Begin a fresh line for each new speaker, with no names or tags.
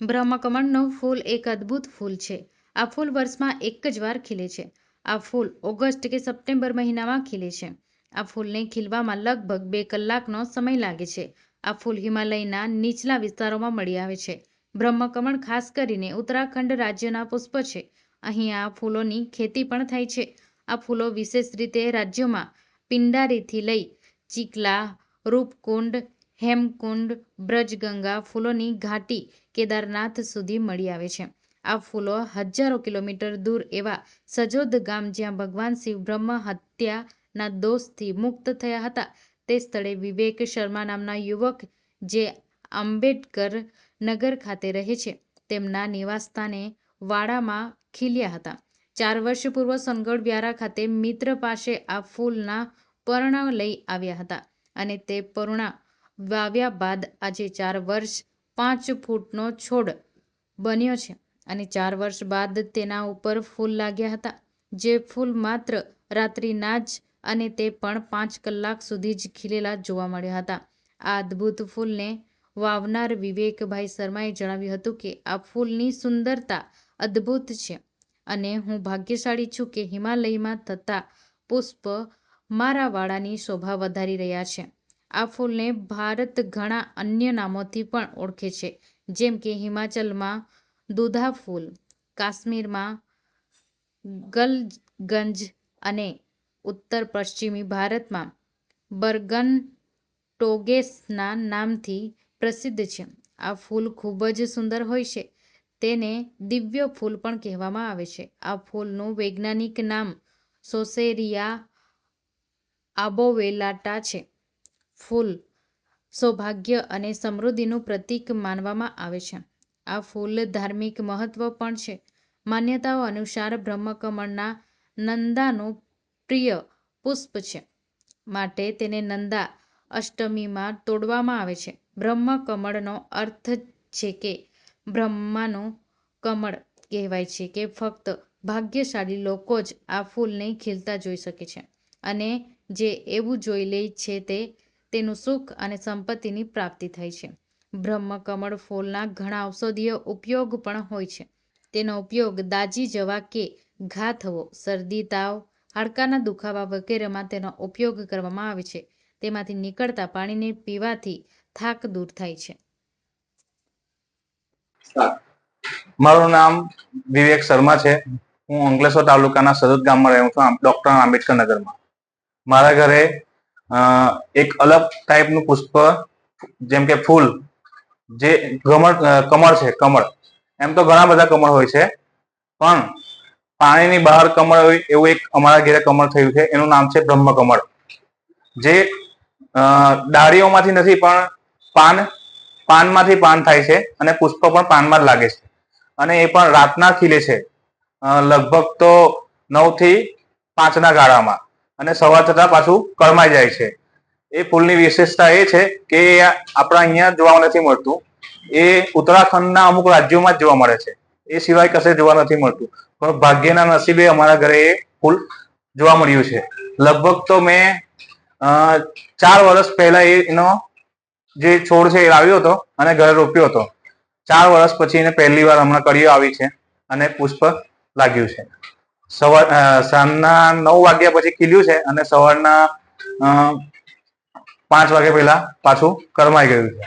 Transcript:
બ્રહ્મકમળનું ફૂલ એક અદ્ભુત ફૂલ છે. આ ફૂલ વર્ષમાં એક જ વાર ખીલે છે. આ ફૂલ ઓગસ્ટ કે સપ્ટેમ્બર મહિનામાં ખીલે છે. આ ફૂલને ખીલવામાં લગભગ બે કલાકનો સમય લાગે છે. આ ફૂલ હિમાલયના નીચલા વિસ્તારોમાં મળી આવે છે. બ્રહ્મકમળ ખાસ કરીને ઉત્તરાખંડ રાજ્યના પુષ્પ છે. અહીં આ ફૂલોની ખેતી પણ થાય છે. આ ફૂલો વિશેષ રીતે રાજ્યોમાં પિંડારીથી લઈ ચીકલા, રૂપકુંડ હેમકુંડ બ્રજગંગા ફૂલોની ઘાટી કેદારનાથ સુધી મળી આવે છે. આ ફૂલો હજારો કિલોમીટર દૂર એવા સજોદ ગામ જ્યાં ભગવાન શિવ બ્રહ્મ હત્યાના દોષથી મુક્ત થયા હતા. તે સ્થળે વિવેક શર્મા નામના યુવક જે આંબેડકર નગર ખાતે રહે છે, તેમના નિવાસસ્થાને વાડામાં ખીલ્યા હતા. ચાર વર્ષ પૂર્વ સોનગઢ વ્યારા ખાતે મિત્ર પાસે આ ફૂલના પર્ણ લઈ આવ્યા હતા અને તે પર્ણા વાવ્યા બાદ આજે ચાર વર્ષ પાંચ ફૂટનો છોડ બન્યો છે અને ચાર વર્ષ બાદ તેના ઉપર ફૂલ લાગ્યા હતા. જે ફૂલ માત્ર રાત્રિના જ અને તે પણ પાંચ કલાક સુધી જ ખીલેલા જોવા મળ્યા હતા. આ અદ્ભુત ફૂલને વાવનાર વિવેકભાઈ શર્માએ જણાવ્યું હતું કે આ ફૂલની સુંદરતા અદ્ભુત છે અને હું ભાગ્યશાળી છું કે હિમાલયમાં થતા પુષ્પ મારા વાડાની શોભા વધારી રહ્યા છે. આ ફૂલને ભારત ઘણા અન્ય નામોથી પણ ઓળખે છે, જેમ કે હિમાચલમાં દુધા ફૂલ કાશ્મીરમાં ગલગંજ અને ઉત્તર પશ્ચિમી ભારતમાં બર્ગન ટોગેસના નામથી પ્રસિદ્ધ છે. આ ફૂલ ખૂબ જ સુંદર હોય છે, તેને દિવ્ય ફૂલ પણ કહેવામાં આવે છે. આ ફૂલનું વૈજ્ઞાનિક નામ સોસેરિયા આબોવેલાટા છે. ફૂલ સૌભાગ્ય અને સમૃદ્ધિનું પ્રતીક માનવામાં આવે છે. આ ફૂલ ધાર્મિક મહત્વ પણ છે. માન્યતાઓ અનુસાર બ્રહ્મકમળના નંદાનું પ્રિય પુષ્પ છે. માટે તેને નંદા અષ્ટમીમાં તોડવામાં આવે છે. બ્રહ્મકમળનો અર્થ છે કે બ્રહ્માનું કમળ કહેવાય છે કે ફક્ત ભાગ્યશાળી લોકો જ આ ફૂલને ખીલતા જોઈ શકે છે. અને જે એવું જોઈ લે છે તે તેનું સુખ અને સંપત્તિની પ્રાપ્તિ થાય છે. બ્રહ્મ, કમળ, ફૂલના ઘણા ઔષધીય ઉપયોગ પણ હોય છે. તેનો ઉપયોગ દાજી જવા કે ઘા થવો, શરદી, તાવ, હાડકાના દુખાવા વગેરેમાં તેનો ઉપયોગ કરવામાં આવે છે. તેમાંથી નીકળતા પાણીને પીવાથી થાક દૂર થાય છે.
મારું નામ વિવેક શર્મા છે. હું અંકલેશ્વર તાલુકાના સરદ ગામમાં રહું છું. ડોક્ટર આંબેડકર નગરમાં. મારા ઘરે એક અલગ ટાઈપનું પુષ્પ, જેમ કે ફૂલ, જે કમળ કમળ છે, કમળ. એમ તો ઘણા બધા કમળ હોય છે, પણ પાણીની બહાર કમળ હોય એવું એક અમારા ઘેરે કમળ થયું છે, એનું નામ છે બ્રહ્મ કમળ. જે ડાળીઓમાંથી નથી, પણ પાન, પાનમાંથી પાન થાય છે અને પુષ્પ પણ પાનમાં જ લાગે છે. અને એ પણ રાતના ખીલે છે લગભગ તો નવથી પાંચના ગાળામાં. અને સવાર થતા પાછું કરમાઈ જાય છે. એ ફૂલની વિશેષતા એ છે કે આપણા અહીંયા જોવા નથી મળતું. એ ઉત્તરાખંડના અમુક રાજ્યોમાં જ જોવા મળે છે. એ સિવાય કશે જોવા નથી મળતું. પણ ભાગ્યના નસીબે અમારા ઘરે એ ફૂલ જોવા મળ્યું છે. લગભગ તો મેં ચાર વર્ષ પહેલા એનો જે છોડ છે એ લાવ્યો હતો અને ઘરે રોપ્યો હતો. ચાર વર્ષ પછી એને પહેલી વાર હમણાં કળીઓ આવી છે અને પુષ્પ લાગ્યું છે. સવાર સાંજના નવ વાગ્યા પછી ખીલ્યું છે અને સવારના પાંચ વાગ્યા પહેલા પાછું કરમાઈ ગયું છે.